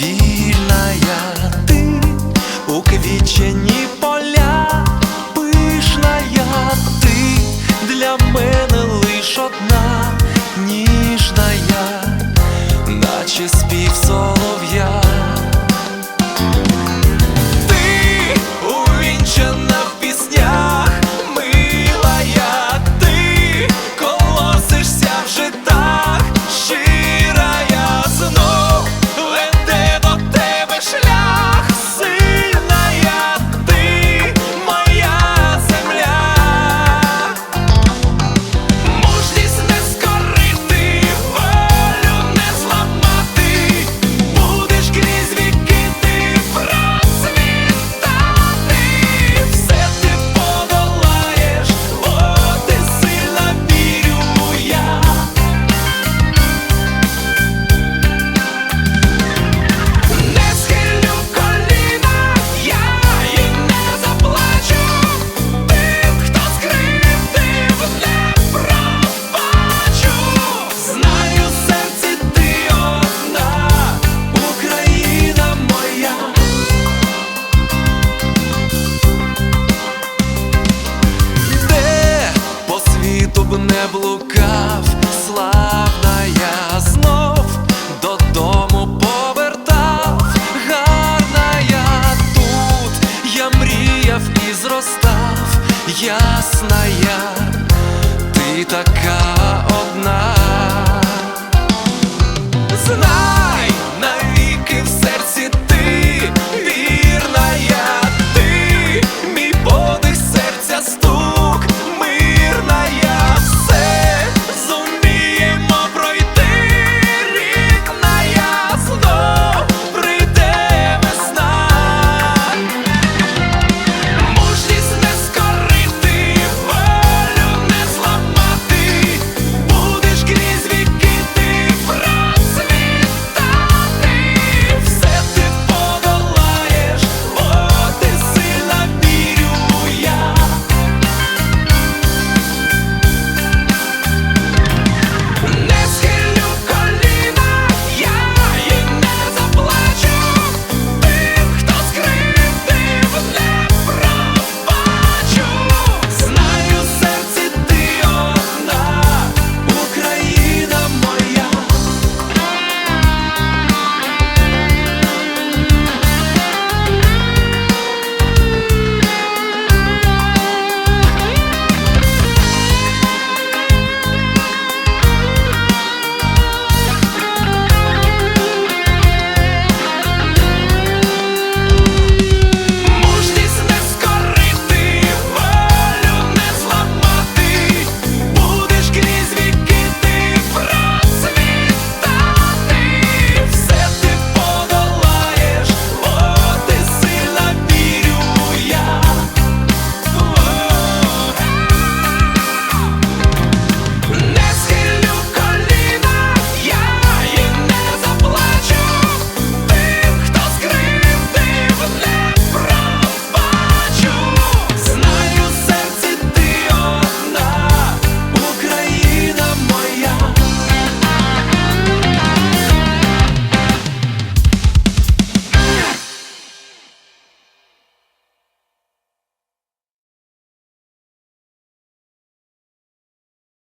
вільная ти у квітчені поля, пишная ти для мене. ясная, ты такая.